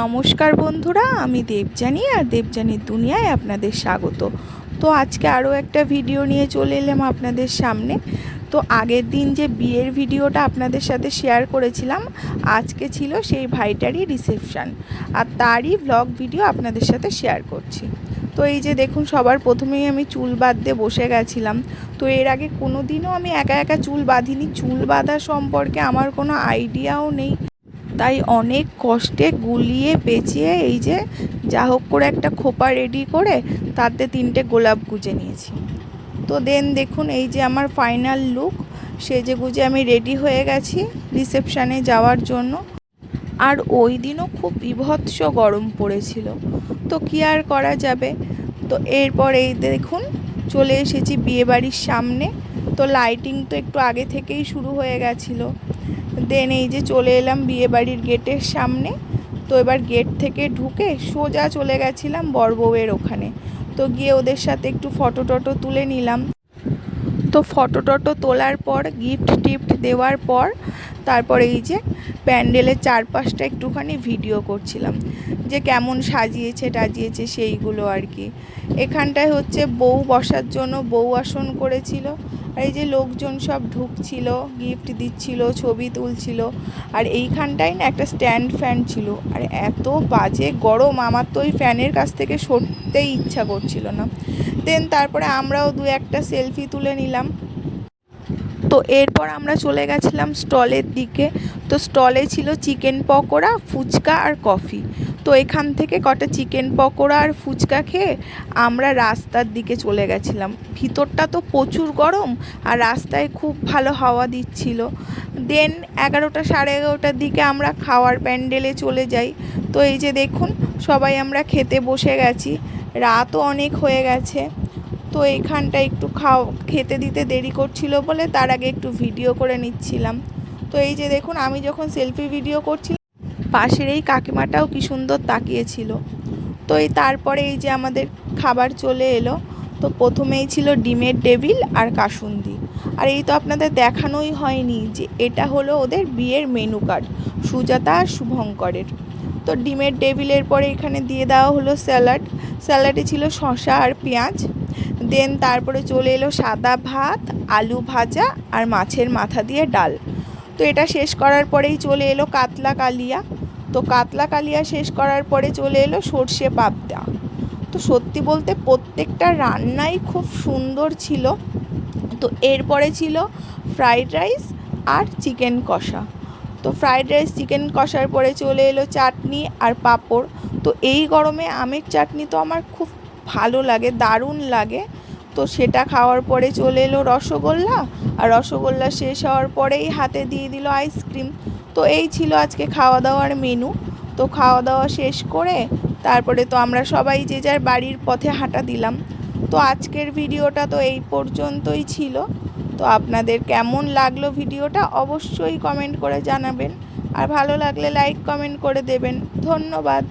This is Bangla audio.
নমস্কার বন্ধুরা, আমি দেবজানি আর দেবজানির দুনিয়ায় আপনাদের স্বাগত। তো আজকে আরও একটা ভিডিও নিয়ে চলে এলাম আপনাদের সামনে। তো আগের দিন যে বিয়ের ভিডিওটা আপনাদের সাথে শেয়ার করেছিলাম, আজকে ছিল সেই ভাইটারই রিসেপশান। আর তারই ব্লগ ভিডিও আপনাদের সাথে শেয়ার করছি। তো এই যে দেখুন, সবার প্রথমেই আমি চুল বাঁধতে বসে গেছিলাম। তো এর আগে কোনো দিনও আমি একা একা চুল বাঁধিনি। চুল বাঁধা সম্পর্কে আমার কোনো আইডিয়াও নেই। তাই অনেক কষ্টে গুলিয়ে পেঁচিয়ে এই যে যা হোক করে একটা খোপা রেডি করে তাতে তিনটে গোলাপ গুজে নিয়েছি। তো দেন দেখুন এই যে আমার ফাইনাল লুক সেজে গুজে আমি রেডি হয়ে গেছি রিসেপশানে যাওয়ার জন্য। আর ওই দিনও খুব বিভৎস গরম পড়েছিল। তো কী আর করা যাবে? তো এরপর এই দেখুন, চলে এসেছি বিয়েবাড়ির সামনে। তো লাইটিং তো একটু আগে থেকেই শুরু হয়ে গেছিল। দেন এই যে চলে এলাম বিয়েবাড়ির গেটের সামনে। তো এবার গেট থেকে ঢুকে সোজা চলে গেছিলাম বরবউয়ের ওখানে। তো গিয়ে ওদের সাথে একটু ফটো টটো তুলে নিলাম। তো ফটো টটো তোলার পর গিফট টিফট দেওয়ার পর, তারপর এই যে প্যান্ডেলের চারপাশটা একটুখানি ভিডিও করছিলাম। যে কেমন সাজিয়েছে, টাজিয়েছে সেইগুলো আর কি। এখানটায় হচ্ছে বউ বসার জন্য বউ আসন করেছিল। আর এই যে লোকজন সব ঢুকছিল গিফট দিচ্ছিল, ছবি তুলছিল, আর এইখানটায় না একটা স্ট্যান্ড ফ্যান ছিল। আর এত বাজে গরম, আমার তো ওই ফ্যানের কাছ থেকে সরতেই ইচ্ছা করছিল না। দেন তারপরে আমরাও দু একটা সেলফি তুলে নিলাম। তো এরপর আমরা চলে গেছিলাম স্টলের দিকে। তো স্টলে ছিল চিকেন পকোড়া, ফুচকা আর কফি তো এখান থেকে কটা চিকেন পকোড়া আর ফুচকা খেয়ে আমরা রাস্তার দিকে চলে গেছিলাম। ভিতরটা তো প্রচুর গরম আর রাস্তায় খুব ভালো হাওয়া দিচ্ছিল। দেন এগারোটা সাড়ে এগারোটার দিকে আমরা খাওয়ার প্যান্ডেলে চলে যাই। তো এই যে দেখুন, সবাই আমরা খেতে বসে গেছি। রাতও অনেক হয়ে গেছে। তো এইখানটা একটু খাও, খেতে দিতে দেরি করছিল বলে তার আগে একটু ভিডিও করে নিচ্ছিলাম। তো এই যে দেখুন, আমি যখন সেলফি ভিডিও করছি পাশের এই কাকিমাটাও কি সুন্দর তাকিয়েছিল। তো এই তারপরে এই যে আমাদের খাবার চলে এলো, তো প্রথমেই ছিল ডিমের টেবিল আর কাসুন্দি। আর এই তো আপনাদের দেখানোই হয়নি যে এটা হলো ওদের বিয়ের মেনু কার্ড, সুজাতা আর শুভঙ্করের। তো ডিমের টেবিলের পরে এখানে দিয়ে দেওয়া হলো স্যালাড। স্যালাডে ছিল শসা আর পেঁয়াজ। দেন তারপরে চলে এলো সাদা ভাত, আলু ভাজা আর মাছের মাথা দিয়ে ডাল। তো এটা শেষ করার পরেই চলে এলো কাতলা কালিয়া। তো কাতলা কালিয়া শেষ করার পরে চলে এলো সর্ষে পাবদা। তো সত্যি বলতে প্রত্যেকটা রান্নাই খুব সুন্দর ছিল। তো এরপরে ছিল ফ্রাইড রাইস আর চিকেন কষা। তো ফ্রাইড রাইস, চিকেন কষার পরে চলে এলো চাটনি আর পাঁপড়। তো এই গরমে আমের চাটনি তো আমার খুব ভালো লাগে, দারুণ লাগে। তো সেটা খাওয়ার পরে চলে এলো রসগোল্লা। আর রসগোল্লা শেষ হওয়ার পরেই হাতে দিয়ে দিল আইসক্রিম। তো এই ছিল আজকে খাওয়া দাওয়ার মেনু তো খাওয়া দাওয়া শেষ করে তারপরে তো আমরা সবাই যে যার বাড়ির পথে হাঁটা দিলাম। তো আজকের ভিডিওটা তো এই পর্যন্তই ছিল। তো আপনাদের কেমন লাগল ভিডিওটা অবশ্যই কমেন্ট করে জানাবেন। আর ভালো লাগলে লাইক কমেন্ট করে দেবেন। ধন্যবাদ।